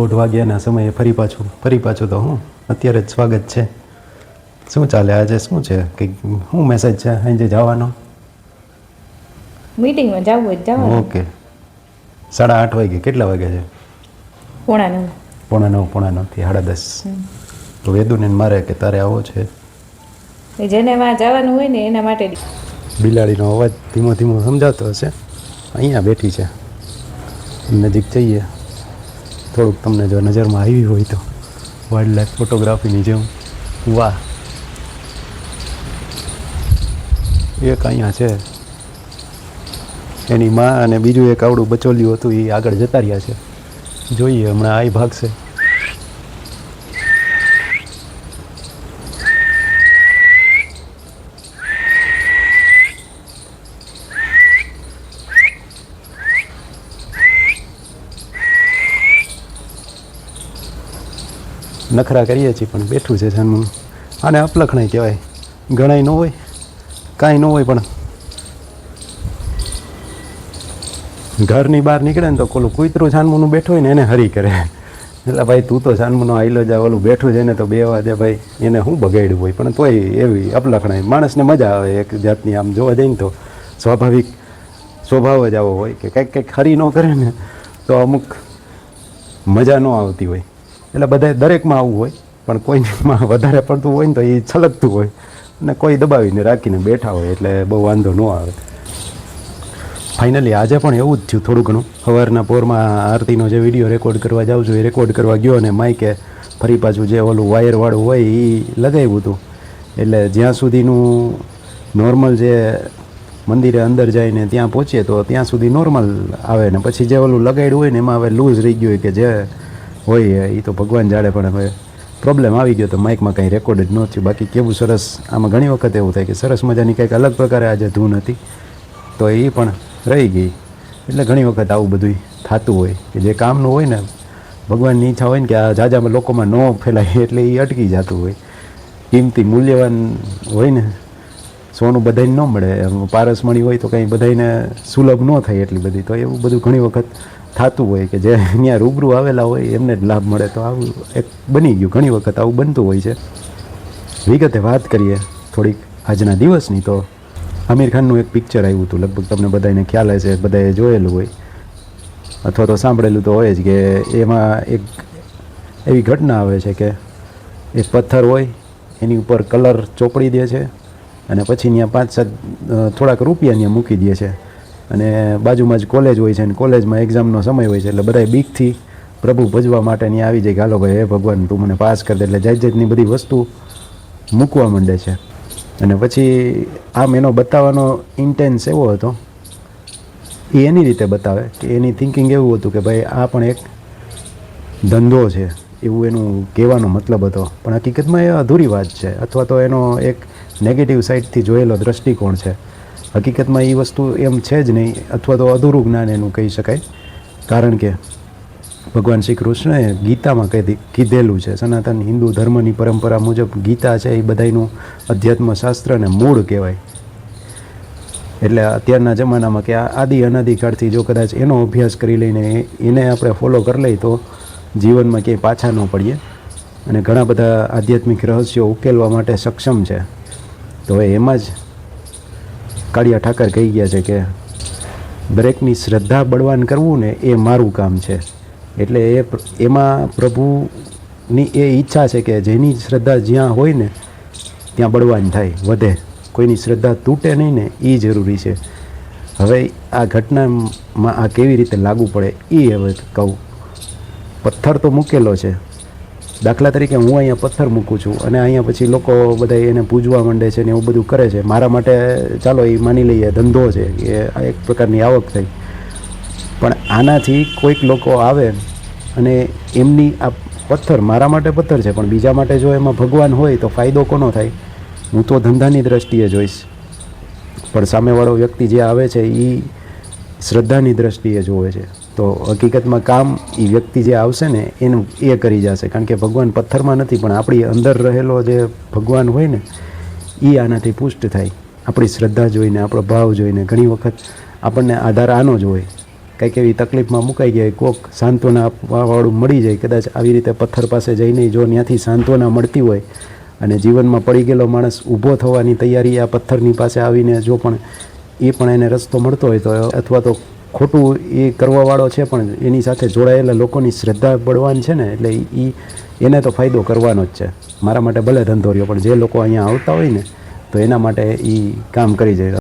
દોઢ વાગ્યાના સમયે ફરી પાછું ફરી પાછું તો હું. અત્યારે જ સ્વાગત છે. શું ચાલે આજે? શું છે? કંઈક શું મેસેજ છે? આજે જવાનો? મીટિંગમાં જવું હોય જવાનું. ઓકે સાડા આઠ વાગે. કેટલા વાગે છે? પોણા નવ. પોણા નવ પોણા નવથી સાડા દસ. તો વેદુને મારે કે તારે આવો છે. એ જેને માં જવાનું હોય ને એના માટે બિલાડીનો અવાજ ધીમો ધીમો સમજાતો હશે. અહીંયા બેઠી છે. નજીક જઈએ. થોડુંક તમને જો નજરમાં આવી હોય તો વાઇલ્ડ લાઈફ ફોટોગ્રાફીની જેમ. વાહ. એક અહીંયા છે. એની માં અને બીજું એક આવડું બચોલ્યું હતું, એ આગળ જતા રહ્યા છે. જોઈએ, હમણાં આઈ ભાગશે. નખરા કરીએ છીએ, પણ બેઠું છે જન્મનું આને અપલખણાય કહેવાય. ગણાય ન હોય, કાંઈ ન હોય પણ. ઘરની બહાર નીકળે ને તો કોલું કૂતરું જાનમુનું બેઠું હોય ને એને હરી કરે. એટલે ભાઈ, તું તો જાનમુનો આઈલો જા ઓલું બેઠું છે ને તો બે વાગે ભાઈ, એને શું બગાડ્યું હોય? પણ તોય એવી અપલખણાય માણસને મજા આવે એક જાતની આમ જોવા જઈને તો. સ્વાભાવિક સ્વભાવ જ આવો હોય કે કંઈક કંઈક હરી ન કરે ને તો અમુક મજા ન આવતી હોય. એટલે બધા દરેકમાં આવું હોય, પણ કોઈમાં વધારે પડતું હોય ને તો એ છલકતું હોય અને કોઈ દબાવીને રાખીને બેઠા હોય એટલે બહુ વાંધો ન આવે. ફાઇનલી આજે પણ એવું જ થયું થોડું ઘણું. સવારના પોરમાં આરતીનો જે વીડિયો રેકોર્ડ કરવા જાઉં છું એ રેકોર્ડ કરવા ગયો અને માઇકે ફરી પાછું જે ઓલું વાયરવાળું હોય એ લગાવ્યું હતું. એટલે જ્યાં સુધીનું નોર્મલ જે મંદિરે અંદર જઈને ત્યાં પહોંચીએ તો ત્યાં સુધી નોર્મલ આવે ને પછી જે ઓલું લગાડ્યું હોય ને એમાં હવે લૂઝ રહી ગયું હોય કે જે હોય એ તો ભગવાન જાણે, પણ હવે પ્રોબ્લેમ આવી ગયો તો માઇકમાં કંઈ રેકોર્ડ જ ન થયું. બાકી કેવું સરસ, આમાં ઘણી વખત એવું થાય કે સરસ મજાની કંઈક અલગ પ્રકારે આજે ધૂન હતી. તો એ પણ રહી ગઈ. એટલે ઘણી વખત આવું બધું થતું હોય કે જે કામનું હોય ને, ભગવાનની ઈચ્છા હોય ને કે આ જાજામાં લોકોમાં ન ફેલાય એટલે એ અટકી જતું હોય. કિંમતી મૂલ્યવાન હોય ને, સોનું બધાને ન મળે. પારસમણી હોય તો કંઈ બધાને સુલભ ન થાય એટલી બધી. તો એવું બધું ઘણી વખત થતું હોય કે જે અહીંયા રૂબરૂ આવેલા હોય, એમને જ લાભ મળે તો આવું એક બની ગયું. ઘણી વખત આવું બનતું હોય છે. વિગતે વાત કરીએ થોડીક આજના દિવસની તો આમિર ખાનનું એક પિક્ચર આવ્યું હતું. લગભગ તમને બધાને ખ્યાલ હશે, બધાએ જોયેલું હોય. અથવા તો સાંભળેલું તો હોય જ કે એમાં એક એવી ઘટના આવે છે કે એક પથ્થર હોય, એની ઉપર કલર ચોપડી દે છે અને પછી ત્યાં પાંચ સાત થોડાક રૂપિયા ત્યાં મૂકી દે છે. અને બાજુમાં જ કોલેજ હોય છે અને કોલેજમાં એક્ઝામનો સમય હોય છે એટલે બધાય બીકથી પ્રભુ ભજવા માટે ત્યાં આવી જાય હાલો ભાઈ, હે ભગવાન, તું મને પાસ કરી દે. એટલે જાત જાતની બધી વસ્તુ મૂકવા માંડે છે. અને પછી આમ એનો બતાવવાનો ઇન્ટેન્સ એવો હતો. એ એની રીતે બતાવે કે એની થિંકિંગ એવું હતું કે ભાઈ, આ પણ એક ધંધો છે. એવું એનું કહેવાનો મતલબ હતો. પણ હકીકતમાં એ અધૂરી વાત છે. અથવા તો એનો એક નેગેટિવ સાઈડથી જોયેલો દ્રષ્ટિકોણ છે. હકીકતમાં એ વસ્તુ એમ છે જ નહીં, અથવા તો અધૂરું જ્ઞાન એનું કહી શકાય. કારણ કે ભગવાન શ્રી કૃષ્ણએ ગીતામાં કીધી કીધેલું છે, સનાતન હિન્દુ ધર્મની પરંપરા મુજબ ગીતા છે એ બધાયનું અધ્યાત્મ શાસ્ત્ર અને મૂળ કહેવાય. એટલે અત્યારના જમાનામાં કે આદિ અનાદિકાળથી જો કદાચ એનો અભ્યાસ કરી લઈને એને આપણે ફોલો કરી લઈએ તો જીવનમાં ક્યાંય પાછા ન પડીએ. અને ઘણા બધા આધ્યાત્મિક રહસ્યો ઉકેલવા માટે સક્ષમ છે. તો એમાં જ કાળિયા ઠાકર કહી ગયા છે કે દરેકની શ્રદ્ધા બળવાન કરવું ને એ મારું કામ છે. એટલે એ એમાં પ્રભુની એ ઈચ્છા છે કે જેની શ્રદ્ધા જ્યાં હોય ને ત્યાં બળવાન થાય, વધે. કોઈની શ્રદ્ધા તૂટે નહીં ને એ જરૂરી છે. હવે આ ઘટનામાં આ કેવી રીતે લાગુ પડે એ હવે કહું. પથ્થર તો મૂકેલો છે. દાખલા તરીકે હું અહીંયા પથ્થર મૂકું છું અને અહીંયા પછી લોકો બધા એને પૂજવા માંડે છે ને એવું બધું કરે છે. મારા માટે, ચાલો એ માની લઈએ, ધંધો છે કે આ એક પ્રકારની આવક થઈ. પણ આનાથી કોઈક લોકો આવે અને એમની આ પથ્થર મારા માટે પથ્થર છે, પણ બીજા માટે જો એમાં ભગવાન હોય તો ફાયદો કોનો થાય? હું તો ધંધાની દ્રષ્ટિએ જોઈશ. પણ સામેવાળો વ્યક્તિ જે આવે છે એ શ્રદ્ધાની દ્રષ્ટિએ જોવે છે. તો હકીકતમાં કામ એ વ્યક્તિ જે આવશે ને એનું એ કરી જશે. કારણ કે ભગવાન પથ્થરમાં નથી, પણ આપણી અંદર રહેલો જે ભગવાન હોય ને એ આનાથી પુષ્ટ થાય. આપણી શ્રદ્ધા જોઈને, આપણો ભાવ જોઈને, ઘણી વખત આપણને આધાર આનો જ હોય. કંઈક એવી તકલીફમાં મુકાઈ ગયા કોક સાંત્વના આપવાવાળું મળી જાય, કદાચ આવી રીતે પથ્થર પાસે જઈને જો ત્યાંથી સાંત્વના મળતી હોય અને જીવનમાં પડી ગયેલો માણસ ઊભો થવાની તૈયારી આ પથ્થરની પાસે આવીને જો પણ એ પણ એને રસ્તો મળતો હોય તો અથવા તો ખોટું એ કરવાવાળો છે, પણ એની સાથે જોડાયેલા લોકોની શ્રદ્ધા બળવાન છે ને, એટલે એ એને તો ફાયદો કરવાનો જ છે. મારા માટે ભલે ધંધો રહ્યો, પણ જે લોકો અહીંયા આવતા હોય ને, તો એના માટે એ કામ કરી જાય.